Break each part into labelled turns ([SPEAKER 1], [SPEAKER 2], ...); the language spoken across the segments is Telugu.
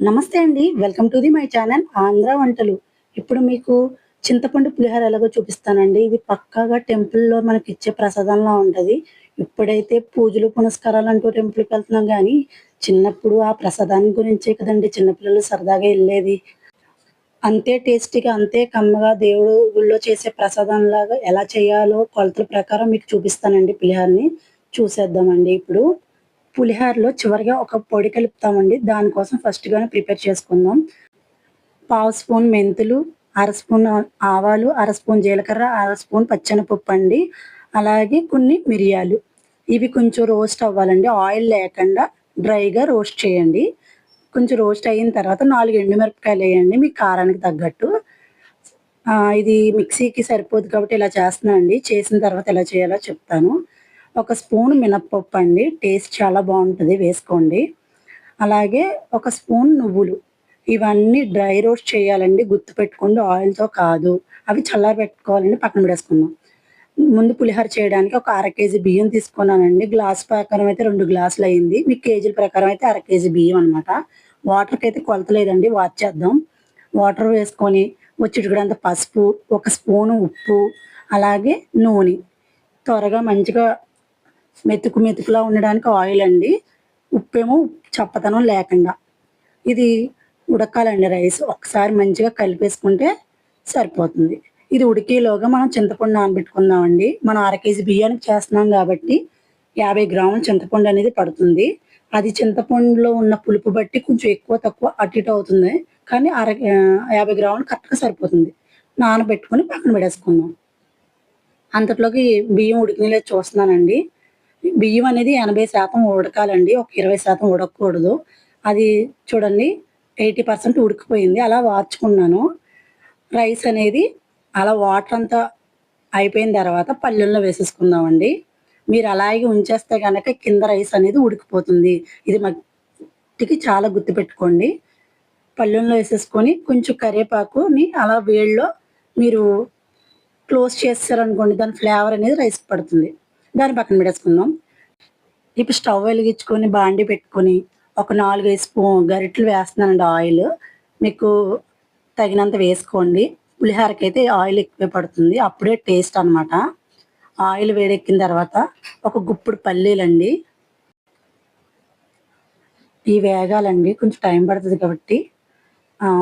[SPEAKER 1] నమస్తే అండి. Welcome to the my channel Andhra వంటలు. ఇప్పుడు మీకు చింతపండు పులిహోర ఎలాగో చూపిస్తానండి. ఇది పక్కాగా టెంపుల్లో మనకి ఇచ్చే ప్రసాదంలా ఉంటుంది. ఇప్పుడైతే పూజలు పునస్కారాలు అంటూ టెంపుల్కి వెళ్తున్నాం కానీ చిన్నప్పుడు ఆ ప్రసాదాన్ని గురించే కదండి. చిన్నపిల్లలు సరదాగా వెళ్ళేది. అంతే టేస్టీగా అంతే కమ్మగా దేవుడు గుళ్ళో చేసే ప్రసాదం లాగా ఎలా చేయాలో కొలతల ప్రకారం మీకు చూపిస్తానండి పులిహోరని. చూసేద్దామండి ఇప్పుడు. పులిహోరలో చివరిగా ఒక పొడి కలుపుతామండి. దానికోసం ఫస్ట్గానే ప్రిపేర్ చేసుకుందాం. పావు స్పూన్ మెంతులు అర స్పూన్ ఆవాలు అర స్పూన్ జీలకర్ర అర స్పూన్ పచ్చనపప్పు అండి. అలాగే కొన్ని మిరియాలు. ఇవి కొంచెం రోస్ట్ అవ్వాలండి. ఆయిల్ లేకుండా డ్రైగా రోస్ట్ చేయండి. కొంచెం రోస్ట్ అయిన తర్వాత నాలుగు ఎండుమిరపకాయలు వేయండి. మీ కారానికి తగ్గట్టు. ఇది మిక్సీకి సరిపోదు కాబట్టి ఇలా చేస్తున్నాను అండి చేసిన తర్వాత ఎలా చేయాలో చెప్తాను. ఒక స్పూన్ మినప్పప్పు అండి. టేస్ట్ చాలా బాగుంటుంది వేసుకోండి. అలాగే ఒక స్పూన్ నువ్వులు. ఇవన్నీ డ్రై రోస్ట్ చేయాలండి గుర్తు పెట్టుకోండి ఆయిల్తో కాదు. అవి చల్లారి పెట్టుకోవాలని పక్కన పెడేసుకుందాం ముందు పులిహోర చేయడానికి ఒక అర కేజీ బియ్యం తీసుకున్నానండి. గ్లాస్ ప్రకారం అయితే రెండు గ్లాసులు అయింది. మీ కేజీల ప్రకారం అయితే అర కేజీ బియ్యం అనమాట వాటర్కి అయితే కొలత లేదండి వాచ్ చేద్దాం. వాటర్ వేసుకొని వచ్చిటికడంత పసుపు ఒక స్పూను ఉప్పు అలాగే నూనె. త్వరగా మంచిగా మెతుకు మెతుకులా ఉండడానికి ఆయిల్ అండి. ఉప్పేమో చప్పతనం లేకుండా. ఇది ఉడకాలండి రైస్. ఒకసారి మంచిగా కలిపేసుకుంటే సరిపోతుంది. ఇది ఉడికేలోగా మనం చింతపండు నానబెట్టుకుందామండి. మనం అర కేజీ బియ్యానికి చేస్తున్నాం కాబట్టి యాభై గ్రాముల చింతపండు అనేది పడుతుంది. అది చింతపండులో ఉన్న పులుపు బట్టి కొంచెం ఎక్కువ తక్కువ అటు ఇటు అవుతుంది. కానీ అర యాభై గ్రాములు కరెక్ట్గా సరిపోతుంది. నానబెట్టుకొని పక్కన పెడేసుకుందాం అంతట్లోకి బియ్యం ఉడికినలేదు చూస్తున్నానండి. బియ్యం అనేది ఎనభై శాతం ఉడకాలండి. ఒక ఇరవై శాతం ఉడకకూడదు. అది చూడండి ఎయిటీ పర్సెంట్ ఉడికిపోయింది. అలా వార్చుకున్నాను. రైస్ అనేది అలా వాటర్ అంతా అయిపోయిన తర్వాత పల్లెల్లో వేసేసుకుందామండి. మీరు అలాగే ఉంచేస్తే కనుక కింద రైస్ అనేది ఉడికిపోతుంది. ఇది మట్టికి చాలా గుర్తుపెట్టుకోండి. పల్లెల్లో వేసేసుకొని కొంచెం కరివేపాకుని అలా వేడిలో మీరు క్లోజ్ చేస్తారనుకోండి దాని ఫ్లేవర్ అనేది రైస్కి పడుతుంది. దాన్ని పక్కన పెట్టేసుకుందాం. ఇప్పుడు స్టవ్ వెలిగించుకొని బాండి పెట్టుకొని ఒక నాలుగైదు స్పూన్ గరిటెలు వేస్తున్నానండి ఆయిల్. మీకు తగినంత వేసుకోండి. పులిహోరకి అయితే ఆయిల్ ఎక్కువే పడుతుంది. అప్పుడే టేస్ట్ అన్నమాట. ఆయిల్ వేడెక్కిన తర్వాత ఒక గుప్పుడు పల్లీలండి. ఈ వేగాలండి. కొంచెం టైం పడుతుంది కాబట్టి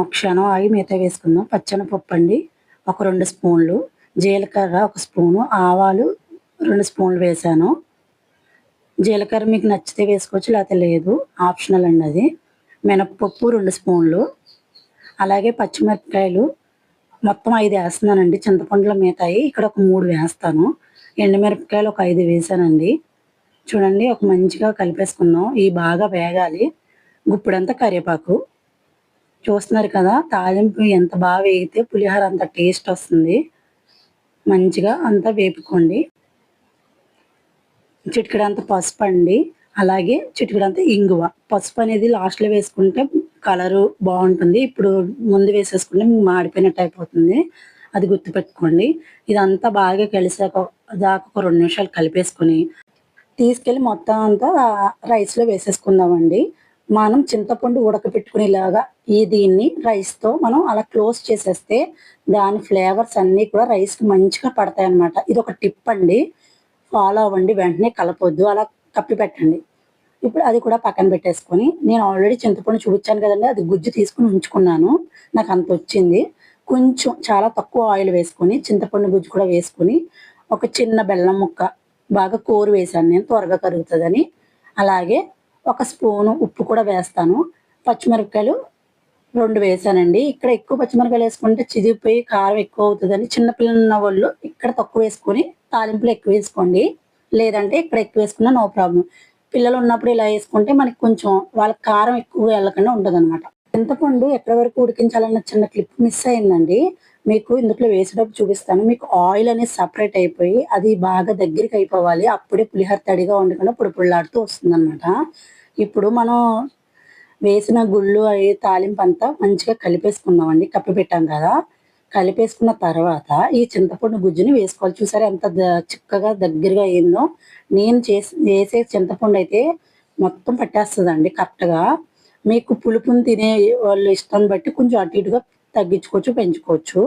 [SPEAKER 1] ఒక క్షణం ఆగి మిగతా వేసుకుందాం. పచ్చనపప్పు అండి ఒక రెండు స్పూన్లు. జీలకర్ర ఒక స్పూను. ఆవాలు రెండు స్పూన్లు వేసాను. జీలకర్ర మీకు నచ్చితే వేసుకోవచ్చు లేకపోతే లేదు. ఆప్షనల్ అండి అది. మినప్పప్పు రెండు స్పూన్లు. అలాగే పచ్చిమిరపకాయలు. మొత్తం ఐదు వేస్తున్నానండి. చింతపండులో మిగతాయి. ఇక్కడ ఒక మూడు వేస్తాను. ఎండుమిరపకాయలు ఒక ఐదు వేసానండి. చూడండి ఒక మంచిగా కలిపేసుకుందాం ఈ బాగా వేగాలి. గుప్పుడంతా కరివేపాకు. చూస్తున్నారు కదా తాలింపు ఎంత బాగా వేగితే పులిహోర అంత టేస్ట్ వస్తుంది. మంచిగా అంతా వేపుకోండి. చిటికడంత పసుపు అండి అలాగే చిటికడంత ఇంగువ. పసుపు అనేది లాస్ట్లో వేసుకుంటే కలరు బాగుంటుంది. ఇప్పుడు ముందు వేసేసుకుంటే మీకు మాడిపోయినట్టు అయిపోతుంది. అది గుర్తుపెట్టుకోండి. ఇదంతా బాగా కలిసాక దాకా ఒక రెండు నిమిషాలు కలిపేసుకొని తీసుకెళ్ళి మొత్తం అంతా రైస్లో వేసేసుకుందామండి. మనం చింతపండు ఉడకపెట్టుకునేలాగా ఈ దీన్ని రైస్తో మనం అలా క్లోజ్ చేసేస్తే దాని ఫ్లేవర్స్ అన్నీ కూడా రైస్కి మంచిగా పడతాయి అన్నమాట ఇది ఒక టిప్ అండి. ఫాలో అవ్వండి వెంటనే కలపొద్దు అలా కప్పి పెట్టండి. ఇప్పుడు అది కూడా పక్కన పెట్టేసుకొని నేను ఆల్రెడీ చింతపండు చూపించాను కదండి అది గుజ్జు తీసుకుని ఉంచుకున్నాను నాకు అంత వచ్చింది. కొంచెం చాలా తక్కువ ఆయిల్ వేసుకొని చింతపండు గుజ్జు కూడా వేసుకొని ఒక చిన్న బెల్లం ముక్క బాగా కూర వేసాను నేను త్వరగా కరుగుతుందని. అలాగే ఒక స్పూను ఉప్పు కూడా వేస్తాను. పచ్చిమిరపకాయలు రెండు వేసానండి. ఇక్కడ ఎక్కువ పచ్చిమిరపకాయలు వేసుకుంటే చిదిగిపోయి కారం ఎక్కువ అవుతుందని చిన్నపిల్లలు ఉన్న వాళ్ళు ఇక్కడ తక్కువ వేసుకొని తాలింపులు ఎక్కువ వేసుకోండి. లేదంటే ఇక్కడ ఎక్కువ వేసుకున్నా నో ప్రాబ్లం. పిల్లలు ఉన్నప్పుడు ఇలా వేసుకుంటే మనకి కొంచెం వాళ్ళ కారం ఎక్కువ వెళ్ళకుండా ఉంటుంది అనమాట చింతపండు ఎక్కడ వరకు ఉడికించాలన్న చిన్న క్లిప్ మిస్ అయిందండి. మీకు ఇందులో వేసేటప్పుడు చూపిస్తాను. మీకు ఆయిల్ అనేది సపరేట్ అయిపోయి అది బాగా దగ్గరికి అయిపోవాలి. అప్పుడే పులిహోర తడిగా ఉండకుండా పుడిపుళ్ళాడుతూ పొడిలాడుతూ వస్తుంది ఇప్పుడు మనం వేసిన గుళ్ళు అవి తాలింపు అంతా మంచిగా కలిపేసుకుందామండి. కప్పి పెట్టాం కదా. కలిపేసుకున్న తర్వాత ఈ చింతపండు గుజ్జుని వేసుకోవాలి. చూసారా ఎంత చిక్కగా దగ్గరగా అయిందో. నేను చేసి వేసే చింతపండు అయితే మొత్తం పట్టేస్తుందండి కరెక్ట్గా. మీకు పులుపుని తినే వాళ్ళ ఇష్టం బట్టి కొంచెం అటు ఇటుగా తగ్గించుకోవచ్చు పెంచుకోవచ్చు.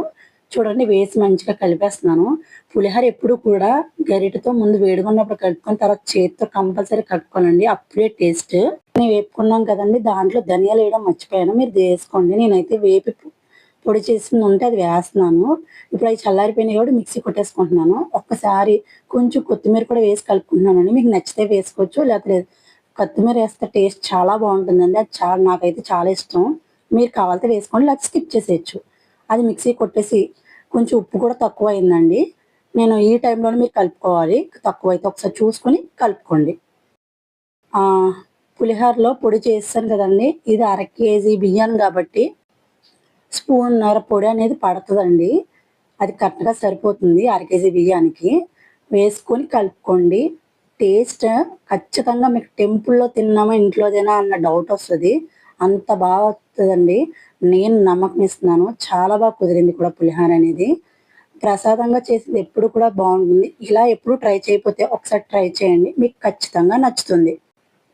[SPEAKER 1] చూడండి వేసి మంచిగా కలిపేస్తున్నాను. పులిహోర ఎప్పుడు కూడా గరిటతో ముందు వేడుకున్నప్పుడు ఉన్నప్పుడు కలుపుకొని తర్వాత చేతితో కంపల్సరీ కట్టుకోనండి అప్పుడే టేస్ట్. నేను వేపుకున్నాం కదండి దాంట్లో ధనియాలు వేయడం మర్చిపోయాను. మీరు వేసుకోండి. నేనైతే వేపి పొడి చేసింది ఉంటే అది వేస్తున్నాను. ఇప్పుడు అవి చల్లారిపోయినాయి కూడా మిక్సీ కొట్టేసుకుంటున్నాను. ఒక్కసారి కొంచెం కొత్తిమీర కూడా వేసి కలుపుకుంటున్నానండి. మీకు నచ్చితే వేసుకోవచ్చు లేకపోతే కొత్తిమీర వేస్తే టేస్ట్ చాలా బాగుంటుందండి. అది చాలా నాకైతే చాలా ఇష్టం. మీరు కావాలితే వేసుకోండి లేకపోతే స్కిప్ చేసేయచ్చు. అది మిక్సీ కొట్టేసి కొంచెం ఉప్పు కూడా తక్కువ అయిందండి నేను ఈ టైంలోనే మీరు కలుపుకోవాలి. తక్కువ అయితే ఒకసారి చూసుకొని కలుపుకోండి. పులిహోరలో పొడి చేస్తాను కదండి. ఇది అర కేజీ బియ్యం కాబట్టి స్పూన్నర పొడి అనేది పడుతుందండి. అది కరెక్ట్గా సరిపోతుంది అర కేజీ బియ్యానికి. వేసుకొని కలుపుకోండి. టేస్ట్ ఖచ్చితంగా మీకు టెంపుల్లో తిన్నామా ఇంట్లో తినా అన్న డౌట్ వస్తుంది. అంత బాగా వస్తుందండి. నేను నమ్మకం ఇస్తున్నాను చాలా బాగా కుదిరింది కూడా పులిహోర అనేది. ప్రసాదంగా చేసింది ఎప్పుడు కూడా బాగుంటుంది. ఇలా ఎప్పుడు ట్రై చేయకపోతే ఒకసారి ట్రై చేయండి. మీకు ఖచ్చితంగా నచ్చుతుంది.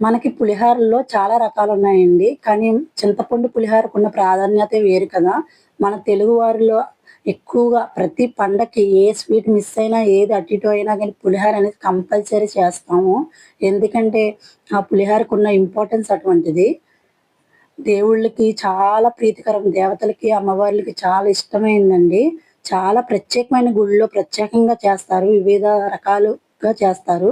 [SPEAKER 1] మనకి పులిహోరలో చాలా రకాలు ఉన్నాయండి కానీ చింతపండు పులిహోరకు ఉన్న ప్రాధాన్యత వేరు కదా. మన తెలుగు వారిలో ఎక్కువగా ప్రతి పండక్కి ఏ స్వీట్ మిస్ అయినా ఏది అటు ఇటు అయినా కానీ పులిహోర అనేది కంపల్సరీ చేస్తాము. ఎందుకంటే ఆ పులిహోరకు ఉన్న ఇంపార్టెన్స్ అటువంటిది. దేవుళ్ళకి చాలా ప్రీతికరం దేవతలకి అమ్మవార్లకి చాలా ఇష్టమైందండి. చాలా ప్రత్యేకమైన గుళ్ళో ప్రత్యేకంగా చేస్తారు. వివిధ రకాలుగా చేస్తారు.